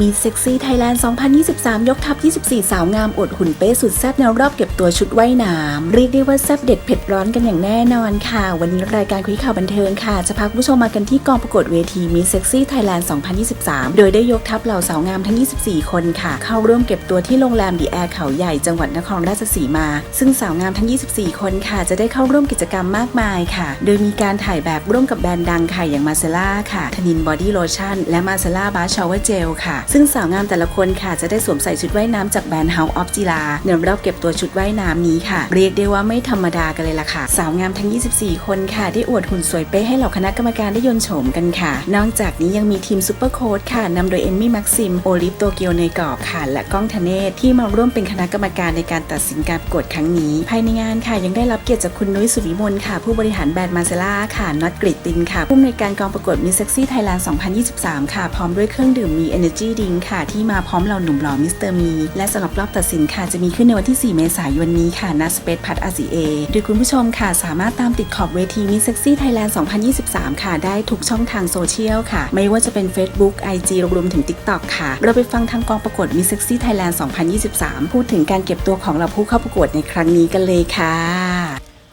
มีเซ็กซี่ไทยแลนด์ 2023 ยกทัพ 24 สาวงามอดหุ่นเป๊ะสุดแซ่บในรอบเก็บตัวชุดว่ายน้ำเรียกได้ว่าแซ่บเด็ดเผ็ดร้อนกันอย่างแน่นอนค่ะ วันนี้รายการคุยข่าวบันเทิงค่ะ จะพาคุณผู้ชมมากันที่กองประกวดเวทีมีเซ็กซี่ไทยแลนด์ 2023 โดยได้ยกทัพเหล่าสาวงามทั้ง 24 คนค่ะ เข้าร่วมเก็บตัวที่โรงแรมดีแอร์เขาใหญ่จังหวัดนครราชสีมา ซึ่งสาวงามทั้ง 24 คนค่ะ จะได้เข้าร่วมกิจกรรมมากมายค่ะ โดยมีการถ่ายแบบร่วมกับแบรนด์ดังค่ะอย่างมาเซล่าค่ะทนินบอดี้โลชั่นและมาเซล่าบาร์ชาวเวอร์เจลค่ะซึ่งสาวงามแต่ละคนค่ะจะได้สวมใส่ชุดว่ายน้ำจากแบรนด์ House of g i l a ในรอบเก็บตัวชุดว่ายน้ำนี้ค่ะ เรียกได้ว่าไม่ธรรมดากันเลยล่ะค่ะ สาวงามทั้ง 24 คนค่ะ ได้อวดหุ่นสวยเป๊ะให้เหล่าคณะกรรมการได้ยนโฉมกันค่ะ นอกจากนี้ยังมีทีมซูเปอร์โค้ดค่ะนำโดยเอมมี่แม็กซิมโอลิฟโตเกียวเนยกรอบค่ะ และก้องธเนศที่มาร่วมเป็นคณะกรรมการในการตัดสินการประกวดครั้งนี้ ภายในงานค่ะยังได้รับเกียรติจากคุณนุ้ยสุวิมลค่ะ ผู้บริหารแบรนด์มาเซล่าค่ะน็อตกริตตินค่ะผู้อำนวยการกองประกวดมิสเซ็กซี่ไทยแลนด์ 2023 ค่ะ พร้อมด้วยเครื่องดื่มมี Energy Drink ค่ะ ที่มาพร้อมเหล่าหนุ่มหล่อมิสเตอร์มี และสำหรับรอบตัดสินค่ะจะมีขึ้นในวันที่ 4 เมษายนนี้ค่ะณสเปซพัทอาซีเอโดยคุณผู้ชมค่ะสามารถตามติดขอบเวทีมิสเซ็กซี่ไทยแลนด์ 2023 ค่ะ ได้ทุกช่องทางโซเชียลค่ะ ไม่ว่าจะเป็น Facebook IG รวมถึง TikTok ค่ะ เราไปฟังทางกองประกวดมิสเซ็กซี่ไทยแลนด์ 2023 พูดถึงการเก็บตัวของเราผู้เข้าประกวดในครั้งนี้กันเลยค่ะ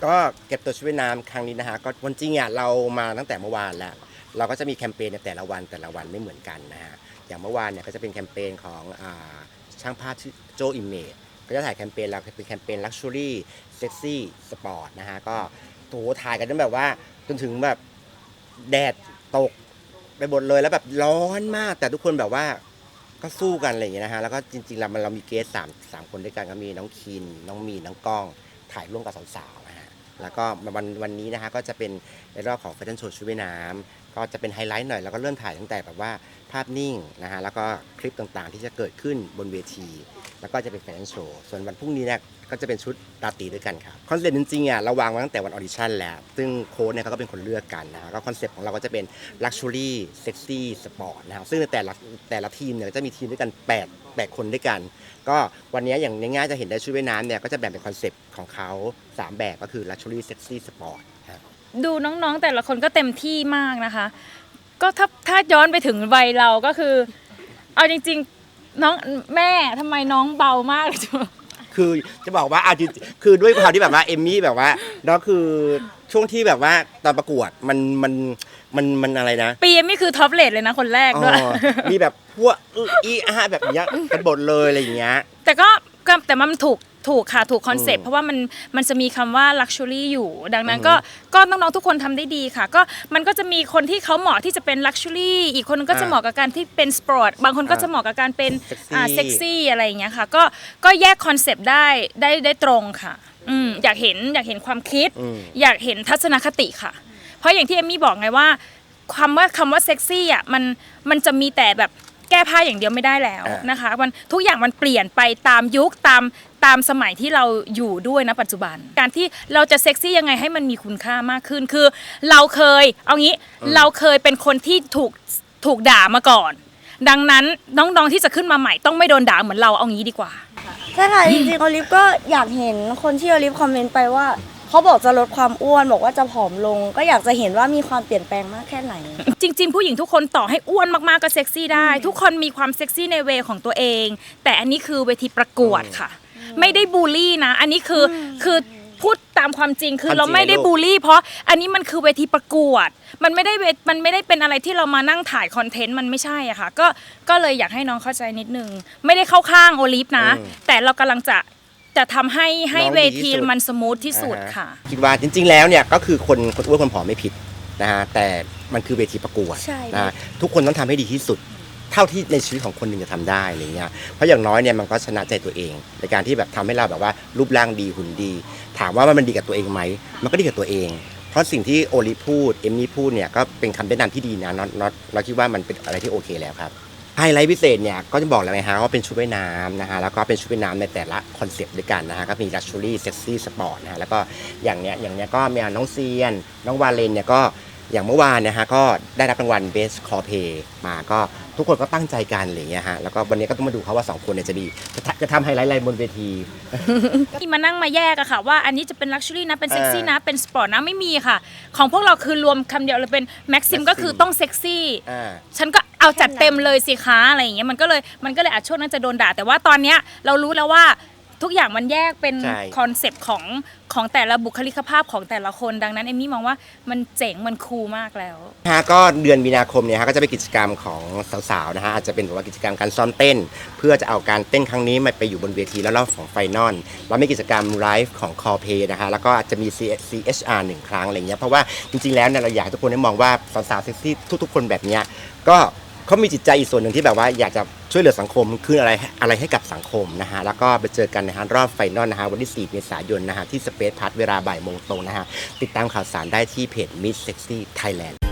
ก็เก็บตัวชุดว่ายน้ำครั้งนี้นะฮะก็วันจริงอะเรามาตั้งแต่เมื่อวานแล้ว เราก็จะมีแคมเปญในแต่ละวันแต่ละวันไม่เหมือนกันนะฮะ อย่างเมื่อวานเนี่ยก็จะเป็นแคมเปญของอช่างภาพชื่อโจอิมเมจก็จะถ่ายแคมเปญเราเป็นแคมเปญลักชัวรี่เซ็กซี่สปอร์ตนะฮะก็โถถ่ายกันจนแบบว่าจนถึงแบบแดดตกไปหมดเลยแล้วแบบร้อนมาก แต่ทุกคนแบบว่าก็สู้กันอะไรอย่างเงี้ยนะฮะแล้วก็จริงๆเรามันเรามีเกสสามสามคนด้วยกันก็มีน้องคิน น้องมีนน้องก้องถ่ายร่วมกับสาวๆนะฮะแล้วก็วันวันนี้นะฮะก็จะเป็นในรอบของแฟชั่นโชว์ชุดว่ายน้ำ ก็จะเป็นไฮไลท์หน่อยแล้วก็เริ่มถ่ายตั้งแต่แบบว่าภาพนิ่งนะฮะแล้วก็คลิปต่างๆ ที่จะเกิดขึ้นบนเวที แล้วก็จะเป็นแฟนโชว์ส่วนวันพรุ่งนี้เนี่ยก็จะเป็นชุดราตรีด้วยกันครับคอนเซ็ปต์จริงๆอะเราวางไว้ตั้งแต่วันออดิชั่นแล้วซึ่งโค้ดเนี่ยเขาก็เป็นคนเลือกกันนะฮะก็คอนเซ็ปต์ของเราก็จะเป็น Luxury Sexy Sport นะครับซึ่งในแต่ละแต่ละทีมเนี่ยก็จะมีทีมด้วยกัน 8 8 คนด้วยกัน ก็วันนี้อย่างง่ายๆจะเห็นได้ชุดว่ายน้ำเนี่ยก็จะแบ่งเป็นคอนเซปต์ของเขา3 แบบก็คือ Luxury Sexy Sport ครับ ดูน้องๆ แต่ละคนก็เต็มที่มากนะคะ ก็ถ้าถ้าย้อนไปถึงวัยเราก็คือ เอาจริงๆน้องแม่ทำไมน้องเบามากเลยจ๊ะคือจะบอกว่าอาจริงๆคือด้วยความที่แบบว่าเอมมี่แบบว่าแล้วคือช่วงที่แบบว่าตอนประกวดมันมันมันมันอะไรนะปีเอมมี่คือท็อปเลทเลยนะคนแรกอ๋ด้วยอมีแบบพวกอึอีอาแบบเนี้ยเป็นบทเลยอะไรอย่างเงี้ย แต่ก็ก็แต่มันถูก ถูกค่ะถูกคอนเซ็ปอืต์มเพราะว่ามันมันจะมีคำว่า luxury อยู่ ดังนั้นอือฮึก็ก็น้องๆทุกคนทำได้ดีค่ะ ก็มันก็จะมีคนที่เขาเหมาะที่จะเป็น luxury อีกคนนึงก็จะอ่าเหมาะกับการที่เป็น sport บางคนก็อ่าจะเหมาะกับการเป็น Sexy อ่าเซ็กซี่อะไรอย่างเงี้ยค่ะ ก็ก็แยกคอนเซปต์ได้ได้ได้ตรงค่ะอืมอยากเห็นอยากเห็นความคิด อืม อยากเห็นทัศนคติค่ะ เพราะอย่างที่เอมมี่บอกไงว่าคำว่าคำว่าเซ็กซี่อะมันมันจะมีแต่แบบแก้ผ้าอย่างเดียวไม่ได้แล้วอ่านนะคะมันทุกอย่างมันเปลี่ยนไปตามยุคตามตามสมัยที่เราอยู่ด้วยนะปัจจุบัน การที่เราจะเซ็กซี่ยังไงให้มันมีคุณค่ามากขึ้นคือ เราเคยเอางี้เราเคยเป็นคนที่ถูกถูกด่ามาก่อน ดังนั้นน้องๆที่จะขึ้นมาใหม่ต้องไม่โดนด่าเหมือนเราเอางี้ดีกว่าใช่ค่ะจริงๆโอลิฟก็อยากเห็นคนที่โอลิฟคอมเมนต์ไปว่า เขาบอกจะลดความอ้วนบอกว่าจะผอมลง ก็อยากจะเห็นว่ามีความเปลี่ยนแปลงมากแค่ไหน จริง ๆ ผู้หญิงทุกคนต่อให้อ้วนมากๆก็เซ็กซี่ได้ ทุกคนมีความเซ็กซี่ในเวของตัวเอง แต่อันนี้คือเวทีประกวดค่ะ ไม่ได้บูลลี่นะ อันนี้คืออคือพูดตามความจริงคือความจริงเราไม่ได้เลยลูกบูลลี่ เพราะอันนี้มันคือเวทีประกวด มันไม่ได้เวมันไม่ได้เป็นอะไรที่เรามานั่งถ่ายคอนเทนต์มันไม่ใช่อะค่ะก็ก็เลยอยากให้น้องเข้าใจนิดนึง ไม่ได้เข้าข้างโอลิฟนะ แต่เรากำลังจะ จะทำให้ให้น้องดีเวที่ทีสุด มันสมูทที่สุดอ่าฮค่ะคิดว่าจริง ๆ แล้วเนี่ยก็คือคนคนอ้วนคนผอมไม่ผิดนะฮะแต่มันคือเวทีประกวดใช่ นะฮะทุกคนต้องทำให้ดีที่สุด เท่าที่ในชีวิตของคนหนึ่งจะทำได้อะไรเงี้ยเพราะอย่างน้อยเนี่ยมันก็ชนะใจตัวเอง ในการที่แบบทำให้เราแบบว่ารูปร่างดีหุ่นดี ถามว่ามันดีกับตัวเองไหมมันก็ดีกับตัวเอง เพราะสิ่งที่โอลิพูดเอมมี่พูดเนี่ยก็เป็นคำแนะนำที่ดีนะน็อตน็อตเราคิดว่ามันเป็นอะไรที่โอเคแล้วครับ ไฮไลท์พิเศษเนี่ยก็จะบอกแล้วไงฮะว่าเป็นชุดว่ายน้ำนะฮะแล้วก็เป็นชุดว่ายน้ำในแต่ละคอนเซปต์ด้วยกันนะฮะก็มี luxury sexy sport นะฮะแล้วก็อย่างเนี้ยอย่างเนี้ยก็มีน้องเซียน น้องวาเลนเนี่ยก็อย่างเมื่อวานนะฮะก็ได้รับรางวัล best cosplay มาก็ทุกคนก็ตั้งใจกันอะไรอย่างเงี้ยฮะแล้วก็วันนี้ก็ต้องมาดูเขาว่าสองคนเนี่ยจะดี จะทำจะทำไฮไลท์อะไรบนเวที ที่มานั่งมาแยกอะค่ะ ว่าอันนี้จะเป็นลักชัวรี่นะเป็นเซ็กซี่นะเป็นสปอร์ตนะไม่มีค่ะ ของพวกเราคือรวมคำเดียวเลยเป็นแม็กซิม Maxim ก็คือต้องเซ็กซี่อ่าฉันก็ เอาจัดเต็มเลยสิคะอะไรอย่างเงี้ยมันก็เลยมันก็เลยอาจช่วงนั้นจะโดนด่า แต่ว่าตอนเนี้ยเรารู้แล้วว่าทุกอย่างมันแยกเป็นใช่ คอนเซปต์ของของแต่ละบุคลิกภาพของแต่ละคนดังนั้นเอมมี่มองว่ามันเจ๋งมันคูลมากแล้ว ฮะก็เดือนมีนาคมเนี่ยฮะก็จะเป็นกิจกรรมของสาวๆนะฮะอาจจะเป็นแบบว่ากิจกรรมการซ้อมเต้น เพื่อจะเอาการเต้นครั้งนี้มาไปอยู่บนเวทีแล้วรอบของไฟนอลแล้วมีกิจกรรมไลฟ์ของคอเพนะฮะแล้วก็อาจจะมี CHR หนึ่งครั้งอะไรเงี้ยเพราะว่าจริงๆแล้วเนี่ยเราอยากให้ทุกคนได้มองว่าสาวๆเซ็กซี่ทุกๆคนแบบเนี้ยก็ เขามีจิตใจอีกส่วนหนึ่งที่แบบว่าอยากจะช่วยเหลือสังคมคืออะไรอะไรให้กับสังคมนะฮะแล้วก็ไปเจอกันนะฮะรอบไฟนอลนะฮะวันที่4เมษายนนะฮะที่สเปซพาร์ทเวลาบ่ายโมงตรงนะฮะติดตามข่าวสารได้ที่เพจ Miss Sexy Thailand